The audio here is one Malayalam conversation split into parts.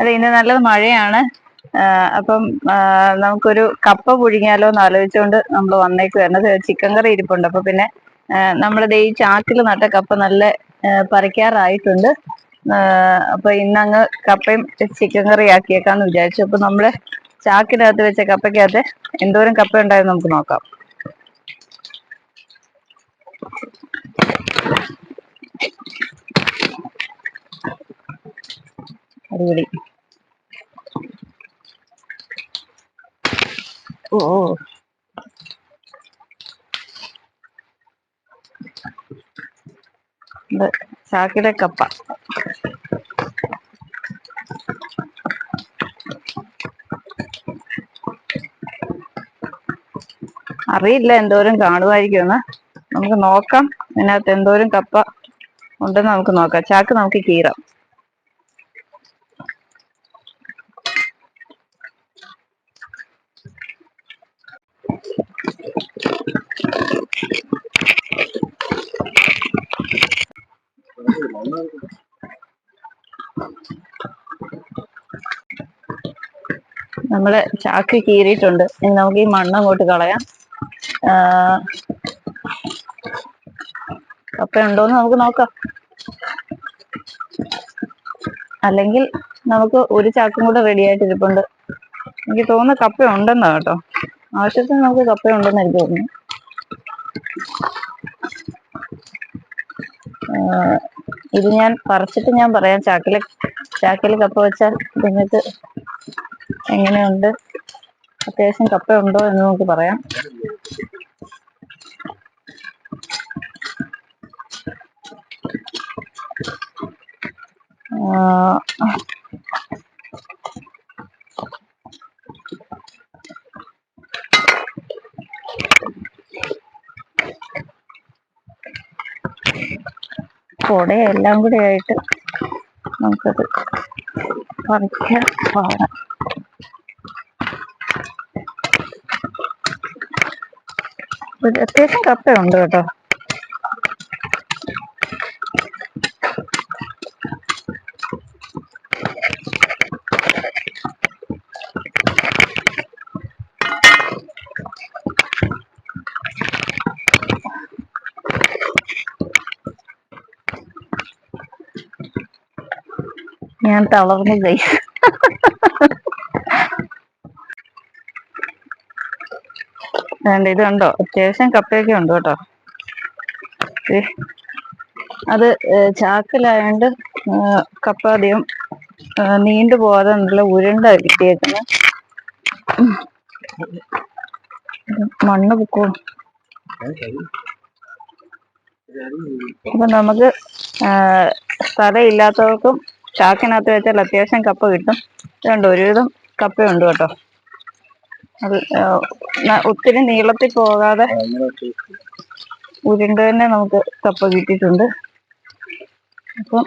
അല്ല ഇന്ന് നല്ലത് മഴയാണ്. അപ്പം നമുക്കൊരു കപ്പ പുഴുങ്ങിയാലോ എന്ന് ആലോചിച്ചുകൊണ്ട് നമ്മൾ വന്നേക്കുവായിരുന്നു ചിക്കൻ കറി ഇരിപ്പുണ്ട്. അപ്പൊ പിന്നെ നമ്മളിത് ഈ ചാക്കിൽ നട്ട കപ്പ നല്ല പറിക്കാറായിട്ടുണ്ട്. അപ്പൊ ഇന്നങ്ങ് കപ്പയും ചിക്കൻ കറി ആക്കിയേക്കാന്ന് വിചാരിച്ചു. അപ്പൊ നമ്മൾ ചാക്കിനകത്ത് വെച്ച കപ്പയ്ക്കകത്ത് എന്തോരം കപ്പ ഉണ്ടായെന്ന് നമുക്ക് നോക്കാം. അടിപൊളി. ചാക്കിലെ കപ്പ അറിയില്ല എന്തോരം കാണുമായിരിക്കുമെന്ന് നമുക്ക് നോക്കാം. ഇതിനകത്ത് എന്തോരം കപ്പ ഉണ്ടെന്ന് നമുക്ക് നോക്കാം. ചാക്ക് നമുക്ക് കീറാം. നമ്മൾ ചാക്ക് കീറിയിട്ടുണ്ട്. ഇനി നമുക്ക് ഈ മണ്ണ് അങ്ങോട്ട് കളയാം. കപ്പ ഉണ്ടോന്ന് നമുക്ക് നോക്കാം. അല്ലെങ്കിൽ നമുക്ക് ഒരു ചാക്കും കൂടെ റെഡി ആയിട്ടിരിപ്പുണ്ട് എനിക്ക് തോന്നുന്നു കപ്പ ഉണ്ടെന്നാ കേട്ടോ. ആവശ്യത്തിന് നമുക്ക് കപ്പ ഉണ്ടെന്ന് എനിക്ക് തോന്നുന്നു. ഇത് ഞാൻ പറിച്ചിട്ട് ഞാൻ പറയാം. ചാക്കിൽ ചാക്കിൽ കപ്പ വെച്ചാൽ നിങ്ങൾക്ക് എങ്ങനെയുണ്ട്? അത്യാവശ്യം കപ്പ ഉണ്ടോ എന്ന് നമുക്ക് പറയാം. ആ, കുടയും എല്ലാം കൂടെ ആയിട്ട് നമുക്കത് പറിക്കാൻ പാടാം. അത്യാവശ്യം കപ്പയുണ്ട് കേട്ടോ. ഞാൻ തളർന്നു പോയി. വേണ്ട ഇത് കണ്ടോ അത്യാവശ്യം കപ്പയൊക്കെ ഉണ്ട് കേട്ടോ. അത് ചാക്കിലായോണ്ട് കപ്പ അധികം നീണ്ടു പോവാതെ നല്ല ഉരുണ്ട കിട്ടിയേക്കുന്നത് മണ്ണ് പൊക്കോ? അപ്പൊ നമുക്ക് സ്ഥലം ഇല്ലാത്തവർക്കും ചാക്കിനകത്ത് വെച്ചാൽ അത്യാവശ്യം കപ്പ കിട്ടും. ഇതുണ്ട് ഒരുവിധം കപ്പയുണ്ട് കേട്ടോ. ഒത്തിരി നീളത്തിൽ പോകാതെ ഉരുണ്ട് തന്നെ നമുക്ക് കപ്പ കിട്ടിയിട്ടുണ്ട്. അപ്പം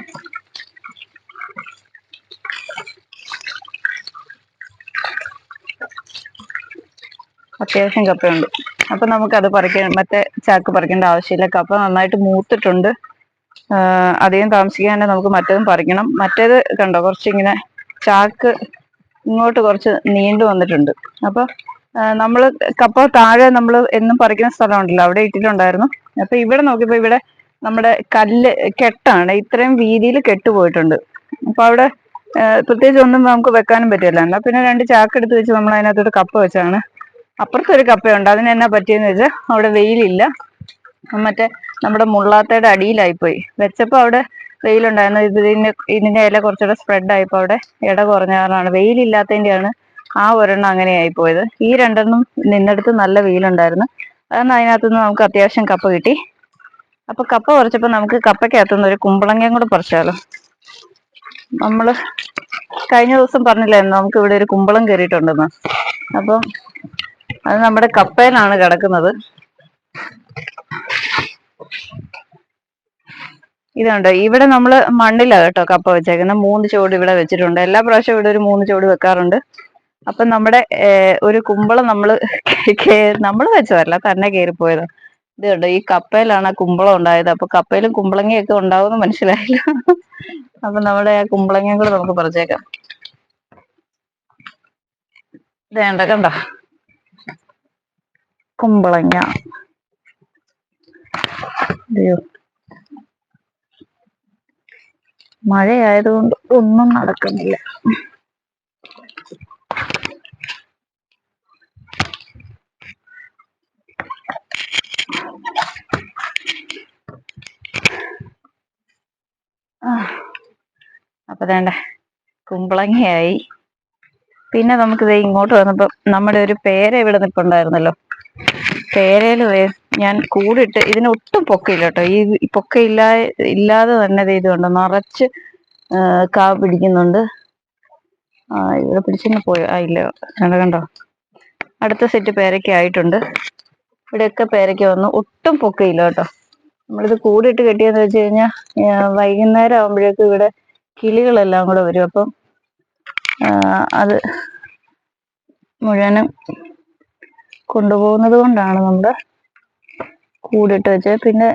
അത്യാവശ്യം കപ്പയുണ്ട്. അപ്പൊ നമുക്കത് പറിക്കാൻ മറ്റേ ചാക്ക് പറിക്കേണ്ട ആവശ്യമില്ല. കപ്പ നന്നായിട്ട് മൂത്തിട്ടുണ്ട്. അധികം താമസിക്കാതെ നമുക്ക് മറ്റേതും പറിക്കണം. മറ്റേത് കണ്ടോ കുറച്ചിങ്ങനെ ചാക്ക് ഇങ്ങോട്ട് കുറച്ച് നീണ്ടു വന്നിട്ടുണ്ട്. അപ്പൊ നമ്മൾ കപ്പ താഴെ നമ്മൾ എന്നും പറിക്കുന്ന സ്ഥലമുണ്ടല്ലോ അവിടെ ഇട്ടിട്ടുണ്ടായിരുന്നു. അപ്പൊ ഇവിടെ നോക്കിയപ്പോ ഇവിടെ നമ്മുടെ കല്ല് കെട്ടാണ് ഇത്രയും വീതിയിൽ കെട്ടുപോയിട്ടുണ്ട്. അപ്പൊ അവിടെ പ്രത്യേകിച്ച് ഒന്നും നമുക്ക് വെക്കാനും പറ്റില്ല. എന്നാ പിന്നെ രണ്ട് ചാക്ക് എടുത്ത് വെച്ച് നമ്മൾ അതിനകത്തോട്ട് കപ്പ വെച്ചാണ്. അപ്പുറത്തൊരു കപ്പയുണ്ട് അതിന് എന്നാ പറ്റിയെന്ന് വെച്ചാൽ അവിടെ വെയിലില്ല. മറ്റേ നമ്മുടെ മുള്ളാത്തയുടെ അടിയിലായിപ്പോയി. വെച്ചപ്പോൾ അവിടെ വെയിലുണ്ടായിരുന്നു. ഇത് ഇതിന്റെ ഇല കുറച്ചുകൂടെ സ്പ്രെഡ് ആയപ്പോൾ അവിടെ ഇട കുറഞ്ഞ കാരണമാണ്. വെയിലില്ലാത്തതിന്റെയാണ് ആ ഒരെണ്ണം അങ്ങനെ ആയിപ്പോയത് ഈ രണ്ടെണ്ണം നിന്നെടുത്ത് നല്ല വെയിലുണ്ടായിരുന്നു. അതാണ് അതിനകത്തുനിന്ന് നമുക്ക് അത്യാവശ്യം കപ്പ കിട്ടി. അപ്പൊ കപ്പ പറിച്ചപ്പോൾ നമുക്ക് കപ്പയ്ക്കകത്തുനിന്ന് ഒരു കുമ്പളങ്ങയും കൂടെ പറിച്ചാലോ. നമ്മൾ കഴിഞ്ഞ ദിവസം പറഞ്ഞില്ലായിരുന്നു നമുക്ക് ഇവിടെ ഒരു കുമ്പളം കയറിയിട്ടുണ്ടെന്ന്. അപ്പം അത് നമ്മുടെ കപ്പയിലാണ് കിടക്കുന്നത്. ഇതുണ്ട്. ഇവിടെ നമ്മൾ മണ്ണിലാ കേട്ടോ കപ്പ വെച്ചേക്കുന്നത് മൂന്ന് ചുവട് ഇവിടെ വെച്ചിട്ടുണ്ട്. എല്ലാ പ്രാവശ്യവും ഇവിടെ ഒരു മൂന്ന് ചുവട് വെക്കാറുണ്ട്. അപ്പൊ നമ്മുടെ ഒരു കുമ്പളം നമ്മൾ നമ്മൾ വെച്ചതല്ല തന്നെ കയറിപ്പോയത്. പോയത് കണ്ടോ ഈ കപ്പയിലാണ് ആ കുമ്പളം ഉണ്ടായത്. അപ്പൊ കപ്പയിലും കുമ്പളങ്ങയൊക്കെ ഉണ്ടാവുമെന്ന് മനസ്സിലായില്ല. അപ്പൊ നമ്മുടെ ആ കുമ്പളങ്ങയും കൂടെ നമുക്ക് പറിച്ചേക്കാം. വേണ്ട കണ്ട? കുമ്പളങ്ങ. അയ്യോ. മഴയായതുകൊണ്ട് ഒന്നും നടക്കുന്നില്ല. അപ്പൊ വേണ്ട കുമ്പളങ്ങയായി. പിന്നെ നമുക്കിത് ഇങ്ങോട്ട് വന്നപ്പോ നമ്മുടെ ഒരു പേര ഇവിടെ നിപ്പുണ്ടായിരുന്നല്ലോ. പേരയിൽ വേ ഞാൻ കൂടിട്ട് ഇതിന് ഒട്ടും പൊക്കയില്ല കേട്ടോ ഈ പൊക്കയില്ല ഇല്ലാതെ തന്നെ ഇത് കണ്ടോ നിറച്ച് കാ പിടിക്കുന്നുണ്ട്. ആ ഇവിടെ പിടിച്ചിങ്ങ് പോയോ. ആ ഇല്ല. കണ്ടോ കണ്ടോ? അടുത്ത സെറ്റ് പേരയ്ക്ക ആയിട്ടുണ്ട്. ഇവിടെയൊക്കെ പേരയ്ക്ക വന്നു. ഒട്ടും പൊക്കയില്ല കേട്ടോ. നമ്മളിത് കൂടിയിട്ട് കെട്ടിയെന്ന് വെച്ച് കഴിഞ്ഞാൽ വൈകുന്നേരം ആകുമ്പോഴേക്കും ഇവിടെ കിളികളെല്ലാം കൂടെ വരും. അപ്പം അത് മുഴുവനും കൊണ്ടുപോകുന്നത് കൊണ്ടാണ് നമ്മൾ കൂടിട്ട് വെച്ചത്. പിന്നെ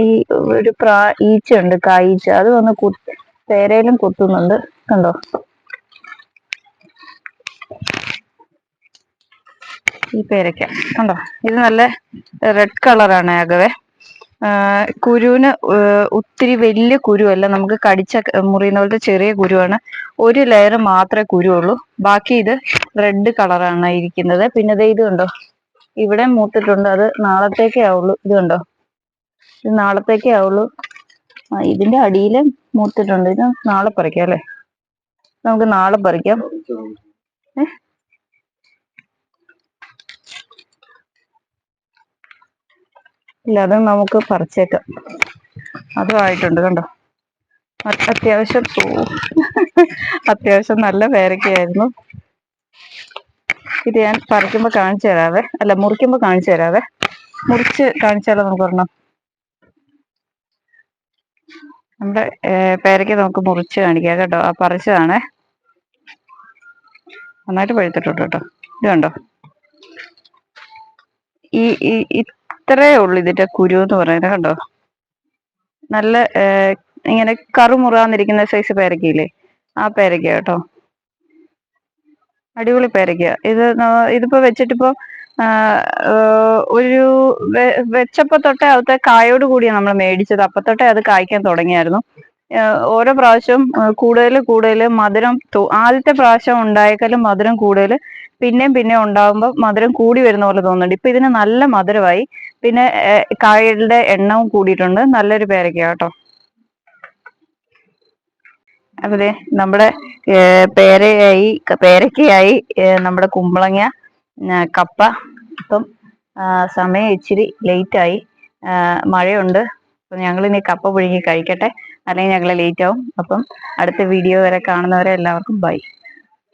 ഈ ഒരു പ്രാ ഈച്ചയുണ്ട് കായീച്ച. അത് വന്ന് കു പേരയിലും കുത്തുന്നുണ്ട്. കണ്ടോ? ഈ പേരയ്ക്ക. കണ്ടോ? ഇത് നല്ല റെഡ് കളറാണ് ആകവേ. കുരുവിന് ഒത്തിരി വലിയ കുരുവല്ല. നമുക്ക് കടിച്ച മുറിയുന്ന പോലത്തെ ചെറിയ കുരുവാണ്. ഒരു ലെയർ മാത്രമേ കുരുവുള്ളൂ. ബാക്കി ഇത് റെഡ് കളറാണ് ഇരിക്കുന്നത്. പിന്നെ ഇത് കണ്ടോ? ഇവിടെ മൂത്തിട്ടുണ്ട് അത് നാളത്തേക്കേ ആവുള്ളൂ. ഇത് കണ്ടോ? ഇത് നാളത്തേക്കേ ആവുള്ളൂ. ആ ഇതിന്റെ അടിയിൽ മൂത്തിട്ടുണ്ട് ഇത് നാളെ പറിക്കാം അല്ലേ? നമുക്ക് നാളെ പറിക്കാം. ഏ? ഇല്ല അത് നമുക്ക് പറിച്ചേക്കാം. അതും ആയിട്ടുണ്ട്. കണ്ടോ? അത്യാവശ്യം അത്യാവശ്യം നല്ല പേരൊക്കെയായിരുന്നു. ഇത് ഞാൻ പറിക്കുമ്പോ കാണിച്ചു തരാവേ. അല്ല മുറിക്കുമ്പോ കാണിച്ചു തരാവേ. മുറിച്ച് കാണിച്ചാലോ നമുക്ക് ഒരെണ്ണം. നമ്മുടെ പേരയ്ക്ക് നമുക്ക് മുറിച്ച് കാണിക്കാം കേട്ടോ. ആ പറിച്ചതാണേ. നന്നായിട്ട് പഴുത്തിട്ടുണ്ട് കേട്ടോ. ഇത് കണ്ടോ? ഈ ഇത്രേ ഉള്ളു ഇതിന്റെ കുരു എന്ന് പറയുന്നത് കണ്ടോ? നല്ല ഇങ്ങനെ കറുമുറാന്നിരിക്കുന്ന സൈസ് പേരക്കയില്ലേ ആ പേരക്ക കേട്ടോ. അടിപൊളി പേരയ്ക്ക. ഇത് ഇതിപ്പോ വെച്ചിട്ടിപ്പോ ഒരു വെച്ചപ്പോ തൊട്ടേ അവിടുത്തെ കായോട് കൂടിയാണ് നമ്മൾ മേടിച്ചത്. അപ്പൊ തൊട്ടേ അത് കായ്ക്കാൻ തുടങ്ങിയായിരുന്നു. ഓരോ പ്രാവശ്യവും കൂടുതൽ കൂടുതൽ മധുരം ആദ്യത്തെ പ്രാവശ്യം ഉണ്ടായേക്കാളും മധുരം കൂടുതൽ പിന്നെയും പിന്നെയും ഉണ്ടാകുമ്പോൾ മധുരം കൂടി വരുന്ന പോലെ തോന്നുന്നുണ്ട്. ഇപ്പൊ ഇതിന് നല്ല മധുരമായി. പിന്നെ ഏർ, എണ്ണവും കൂടിയിട്ടുണ്ട്. നല്ലൊരു പേരയ്ക്ക കേട്ടോ. ദേ നമ്മുടെ പേരയായി പേരക്കയായി നമ്മുടെ കുമ്പളങ്ങ കപ്പ. ഇപ്പം സമയം ഇച്ചിരി ലേറ്റ് ആയി. മഴയുണ്ട്. അപ്പം ഞങ്ങൾ ഇനി കപ്പ പുഴുങ്ങി കഴിക്കട്ടെ. അല്ലെങ്കിൽ ഞങ്ങൾ ലേറ്റ് ആവും. അപ്പം അടുത്ത വീഡിയോ വരെ കാണുന്നവരെ എല്ലാവർക്കും ബൈ